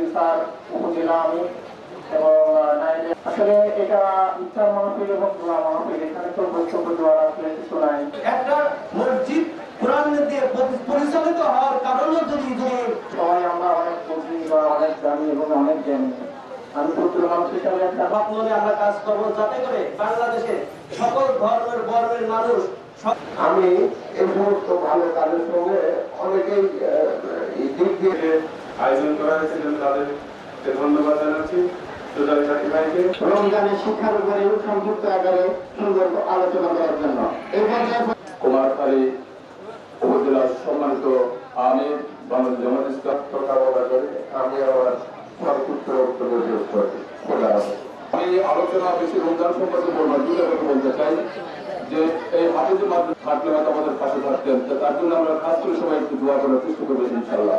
Nineteen sir উপজেলা আমি এবং আসলে এটা ইচ্ছা মাহফিল এবং দোয়া মাহফিল এখানে তো বক্তব্য দেওয়ার আসলে কিছু নাই। একটা মসজিদ কোরআন দিয়ে পরিচালিত হওয়ার কারণে যদি যদি সবাই আমরা অনেক বুঝি বা অনেক জানি এবং অনেক জ্ঞানী। আমি ক্ষুদ্র মানুষ হিসাবে একটা আপনাদের আমরা কাজ করব যাতে করে বাংলাদেশে সকল ধর্মের বর্ণের মানুষ আমি এই সমস্ত ভালো কাজের সঙ্গে অনেকেই দিক দিয়ে আয়োজন করা হয়েছে জন্য তাদেরকে ধন্যবাদ জানাচ্ছি। রমজানের শিক্ষার উপরে সংযুক্ত আকারে সুন্দর আলোচনা করার জন্য। এই পর্যায়ে কুমারখালী উপজেলার সম্মানিত আমির বাংলাদেশ জামাত ইসলাম করে আমি আমার সর্বোচ্চ বক্তব্য আমি আলোচনা বেশি রমজান সম্পর্কে বলব দুটো কথা বলতে চাই। যে এই হাফিজের মাধ্যমে থাকলে হয়তো আমাদের পাশে থাকতেন তার জন্য আমরা খাস করে সবাই একটু দোয়া করার চেষ্টা করব ইনশাল্লাহ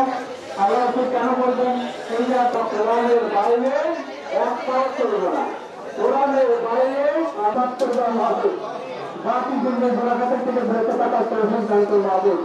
রাসূল কেন বলবেন? এই যে আপনার কোরআনের বাইরে এক পাক করব না। কোরআনের বাইরে করবে মাহফিল বাকি দুনিয়া গোলাঘাটের থেকে মাহবুব।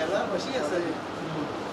Pero.